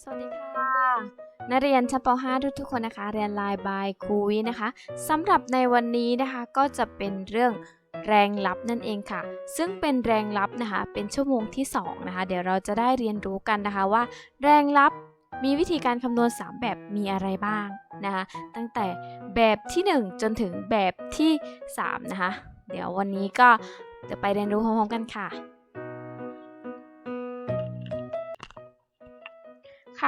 สวัสดีค่ะ นักเรียนชั้นป .5 ทุกทุกๆคนนะคะ เรียนไลน์บายครูวินะคะสำหรับในวันนี้นะคะก็จะเป็นเรื่องแรงลับนั่นเองค่ะ ซึ่งเป็นแรงลับนะคะ เป็นชั่วโมงที่2นะคะ เดี๋ยวเราจะได้เรียนรู้กันนะคะว่า แรงลับมีวิธีการคำนวณ 3 แบบมีอะไรบ้างนะคะ ตั้งแต่แบบที่ 1 จนถึงแบบที่ 3 นะคะ เดี๋ยววันนี้ก็จะไปเรียนรู้พร้อมๆกันค่ะ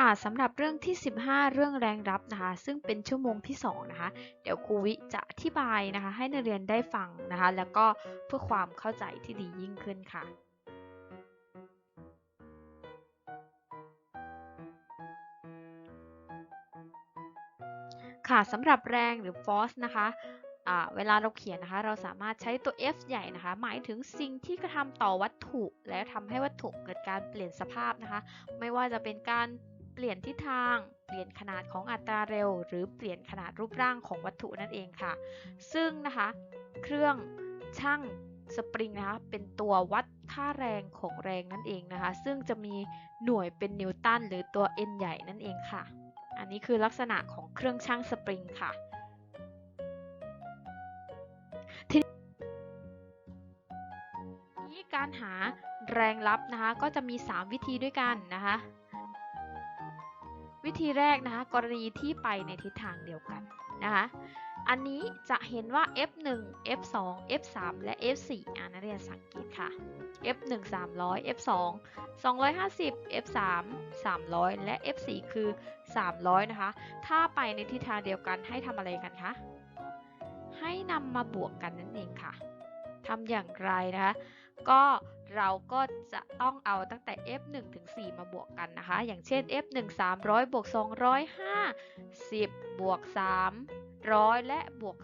ค่ะสำหรับเรื่องที่ 15 เรื่องแรงรับนะคะ ซึ่งเป็นชั่วโมงที่2นะคะ เดี๋ยวครูวิจะอธิบายนะคะ ให้นักเรียนได้ฟังนะคะ แล้วก็เพื่อความเข้าใจที่ดียิ่งขึ้นค่ะค่ะสำหรับแรงหรือ force นะคะเวลาเราเขียนนะคะ เราสามารถใช้ตัว F ใหญ่นะคะ หมายถึงสิ่งที่กระทำต่อวัตถุ และทำให้วัตถุเกิดการเปลี่ยนสภาพนะคะ ไม่ว่าจะเป็นการ เปลี่ยนทิศทาง เปลี่ยนขนาดของอัตราเร็ว หรือเปลี่ยนขนาดรูปร่างของวัตถุนั่นเองค่ะ ซึ่งนะคะ เครื่องช่างสปริงนะคะ เป็นตัววัดค่าแรงของแรงนั่นเองนะคะ ซึ่งจะมีหน่วยเป็นนิวตันหรือตัว N ใหญ่นั่นเองค่ะ อันนี้คือลักษณะของเครื่องช่างสปริงค่ะทีนี้การหาแรงลับนะคะ ก็จะมี 3 วิธีด้วยกันนะคะ วิธีแรกนะคะกรณีที่ไปในทิศทางเดียวกันนะคะอันนี้จะเห็นว่า F1 F2 F3 และ F4 อ่านักเรียนสังเกตค่ะ F1 300 F2 250 F3 300 และ F4 คือ 300 นะคะ ถ้าไปในทิศทางเดียวกันให้ทำอะไรกันคะ ให้นำมาบวกกันนั่นเองค่ะทำอย่างไรนะคะ ก็เราก็จะต้องเอาตั้งแต่ F1 ถึง 4 มาบวกกันนะคะ อย่างเช่น F1 300บวก250บวก300 และบวก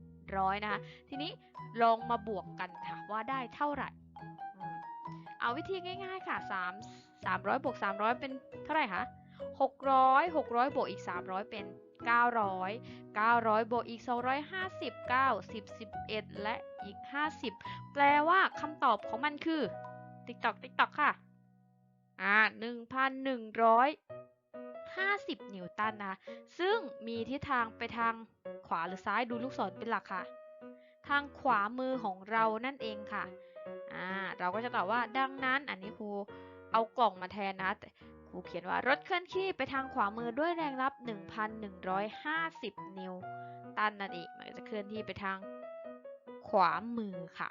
300 นะคะ ทีนี้ลองมาบวกกันค่ะว่าได้เท่าไหร่ เอาวิธีง่ายๆค่ะ 3 300บวก300 เป็นเท่าไหร่คะ 600 600 บวกอีก 300 เป็น 900 900 บวกอีก 250 9 10 11 และอีก 50 แปลว่าคำตอบของมันคือ ติ๊กตอกติ๊กตอกค่ะ อ่า 1,150 นิวตันนะคะซึ่งมีทิศทางไปทางขวาหรือซ้ายดูลูกศรเป็นหลักค่ะ ทางขวามือของเรานั่นเองค่ะ อ่า เราก็จะตอบว่าดังนั้นอันนี้ครูเอากล่องมาแทนนะ ครูเขียนว่ารถเคลื่อนที่ไปทางขวามือด้วยแรงรับ 1,150 นิวตันนั่นเองมันจะเคลื่อนที่ไปทางขวามือค่ะ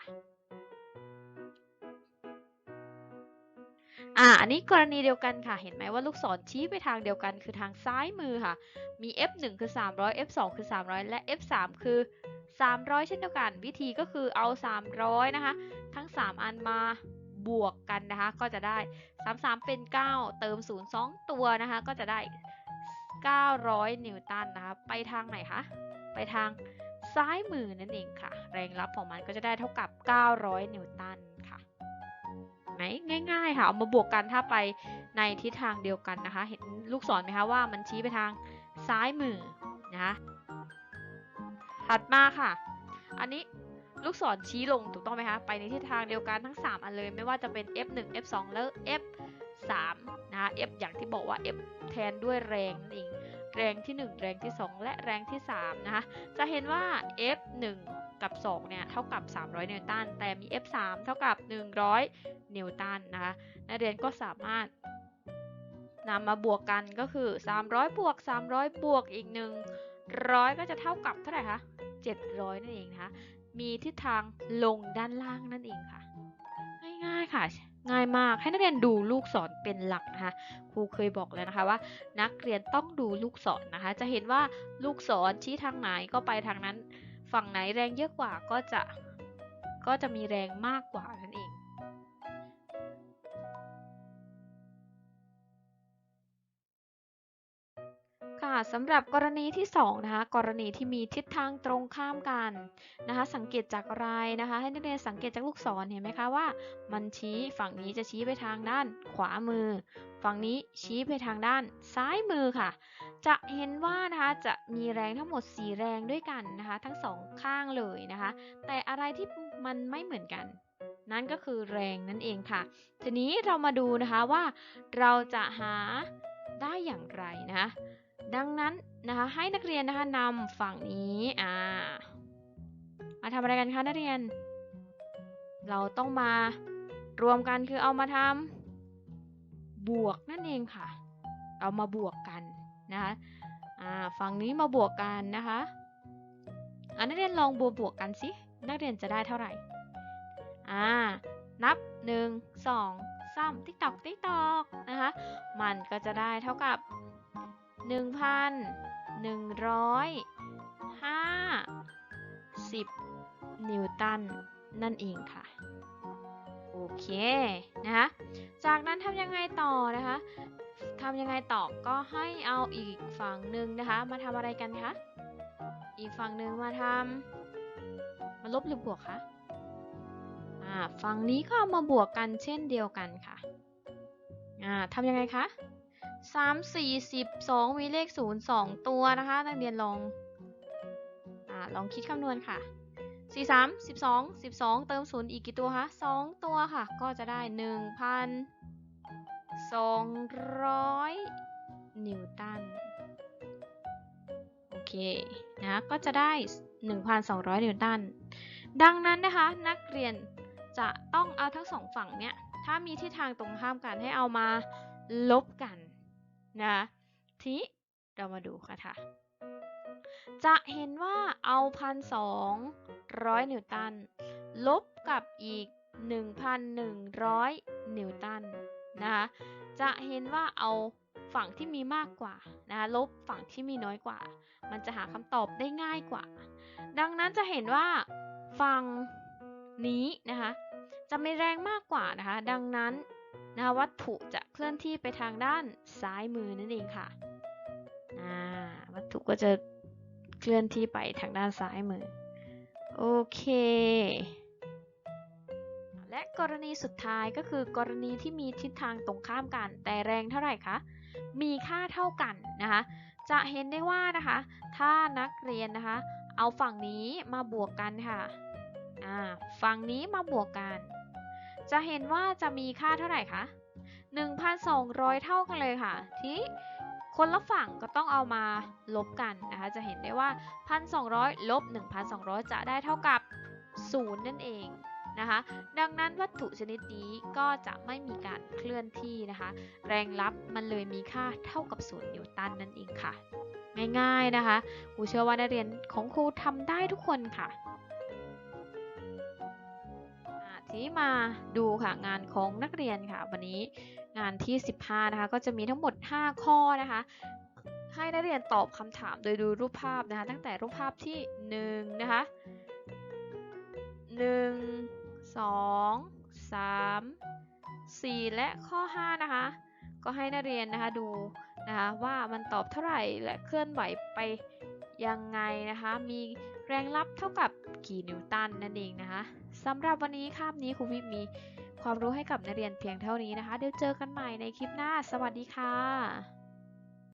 อ่า อันนี้กรณีเดียวกันค่ะ เห็นไหมว่าลูกศรชี้ไปทางเดียวกันคือทางซ้ายมือค่ะ มี F1 คือ 300 F2 คือ 300 และ F3 คือ 300 เช่นเดียวกัน วิธีก็คือเอา 300 นะคะ ทั้ง 3 อันมา บวกกันนะคะ ก็จะได้ 33 เป็น 9 เติม 0 2 ตัวนะคะ ก็จะได้ 900 นิวตันนะคะ ไปทางไหนคะ ไปทางซ้ายมือนั่นเองค่ะ แรงรับของมันก็จะได้เท่ากับ 900 นิวตันค่ะไหมง่าย ๆ ค่ะ เอามาบวกกันถ้าไปในทิศทางเดียวกันนะคะ เห็นลูกศรไหมคะว่ามันชี้ไปทางซ้ายมือนะคะถัดมาค่ะ อันนี้ ลูกศรชี้ลงถูกต้องไหมคะไปในทิศทางเดียวกันทั้ง 3 อันเลย ไม่ว่าจะเป็น F1 F2 แล้ว F3 นะคะ F อย่างที่บอกว่า F แทนด้วยแรงนั่นเองแรงที่ 1 แรงที่ 2 และแรงที่ 3 นะคะ จะเห็นว่า F1 กับ 2 เนี่ย เท่ากับ 300 นิวตัน แต่มี F3 เท่ากับ 100 นิวตันนะคะนักเรียนก็สามารถนำมาบวกกันก็คือ 300 บวก 300 บวกอีก 100 ก็จะเท่ากับเท่าไหร่คะ 700 นั่นเองนะคะ มีทิศทางลงด้านล่างนั่นเองค่ะ ง่ายๆค่ะ ง่ายมากให้นักเรียนดูลูกศรเป็นหลักนะคะครูเคยบอกแล้วนะคะว่า นักเรียนต้องดูลูกศรนนะคะ จะเห็นว่าลูกศรชี้ทางไหนก็ไปทางนั้น ฝั่งไหนแรงเยอะกว่าก็จะก็จะมีแรงมากกว่านั่นเอง สำหรับกรณีที่2นะคะกรณีที่มีทิศทางตรงข้ามกันนะคะสังเกตจากอะไรนะคะให้นักเรียนสังเกตจากลูกศรเห็นไหมคะว่า มันชี้ฝั่งนี้จะชี้ไปทางด้านขวามือ ฝั่งนี้ชี้ไปทางด้านซ้ายมือค่ะ จะเห็นว่านะคะจะมีแรงทั้งหมด 4 แรงด้วยกันนะคะทั้งสองข้างเลยนะคะแต่อะไรที่มันไม่เหมือนกันนั่นก็คือแรงนั่นเองค่ะ ทีนี้เรามาดูนะคะว่าเราจะหาได้อย่างไรนะะ ดังนั้นนะคะให้นักเรียนนะคะนำฝั่งนี้อ่ามาทำอะไรกันคะนักเรียน เราต้องมารวมกันคือเอามาทำบวกนั่นเองค่ะ เอามาบวกกันนะคะอ่าฝั่งนี้มาบวกกันนะคะอ่านักเรียนลองบวกบวกกันสินักเรียนจะได้เท่าไหร่อ่านับ 1 2 3ติ๊กตอกติ๊กตอกนะคะมันก็จะได้เท่ากับ 1,150นิวตันนั่นเองค่ะ โอเคนะคะจากนั้นทำยังไงต่อนะคะทำยังไงต่อก็ให้เอาอีกฝั่งหนึ่งนะคะ มาทำอะไรกันคะอีกฝั่งหนึ่งมาทำมาลบหรือบวกคะอ่าฝั่งนี้ก็เอามาบวกกันเช่นเดียวกันค่ะอ่าทำยังไงคะ สามสี่สิบสองมีเลขศูนย์สองตัวนะคะ นักเรียนลองอ่าลองคิดคำนวณค่ะสี่สามสิบสองสิบสองเติมศูนย์อีกกี่ตัวคะสองตัวค่ะ ก็จะได้หนึ่งพันสองร้อยนิวตันโอเคนะก็จะได้ 1,200 นิวตัน ดังนั้นนะคะ นักเรียนจะต้องเอาทั้งสองฝั่งเนี้ยถ้ามีทิศทางตรงข้ามกันให้เอามาลบกัน นะทีนี้เรามาดูค่ะค่ะ จะเห็นว่าเอาพันสองร้อยนิวตัน ลบกับอีก 1,100 นิวตันนะคะจะเห็นว่าเอาฝั่งที่มีมากกว่านะคะลบฝั่งที่มีน้อยกว่า มันจะหาคำตอบได้ง่ายกว่า ดังนั้นจะเห็นว่าฝั่งนี้นะคะจะมีแรงมากกว่านะคะ ดังนั้น นะวัตถุจะเคลื่อนที่ไปทางด้านซ้ายมือนั่นเองค่ะวัตถุก็จะเคลื่อนที่ไปทางด้านซ้ายมือ โอเค และกรณีสุดท้ายก็คือกรณีที่มีทิศทางตรงข้ามกัน แต่แรงเท่าไหร่คะ มีค่าเท่ากันนะคะ จะเห็นได้ว่านะคะ ถ้านักเรียนนะคะ เอาฝั่งนี้มาบวกกันค่ะ ฝั่งนี้มาบวกกัน จะเห็นว่าจะมีค่าเท่าไหร่คะ 1,200 เท่ากันเลยค่ะ ที่คนละฝั่งก็ต้องเอามาลบกันนะคะ จะเห็นได้ว่า 1,200 ลบ 1,200 จะได้เท่ากับ 0 นั่นเองนะคะ ดังนั้นวัตถุชนิดนี้ก็จะไม่มีการเคลื่อนที่นะคะ แรงลับมันเลยมีค่าเท่ากับ 0 นิวตันนั่นเองค่ะ ง่ายๆนะคะ ครูเชื่อว่านักเรียนของครูทำได้ทุกคนค่ะ ทีนี้มาดูค่ะงานของนักเรียนค่ะ วันนี้งานที่ 15 นะคะ ก็จะมีทั้งหมด 5 ข้อนะคะ ให้นักเรียนตอบคำถามโดยดูรูปภาพนะคะ ตั้งแต่รูปภาพที่1นะคะ1 2 3 4 และข้อ 5 นะคะ ก็ให้นักเรียนนะคะดูนะคะว่ามันตอบเท่าไหร่และเคลื่อนไหวไปยังไงนะคะ มีแรงลับเท่ากับ กี่นิวตันนั่นเองนะคะสำหรับวันนี้คาบนี้ครูวิมีความรู้ให้กับนักเรียนเพียงเท่านี้นะคะ เดี๋ยวเจอกันใหม่ในคลิปหน้า สวัสดีค่ะ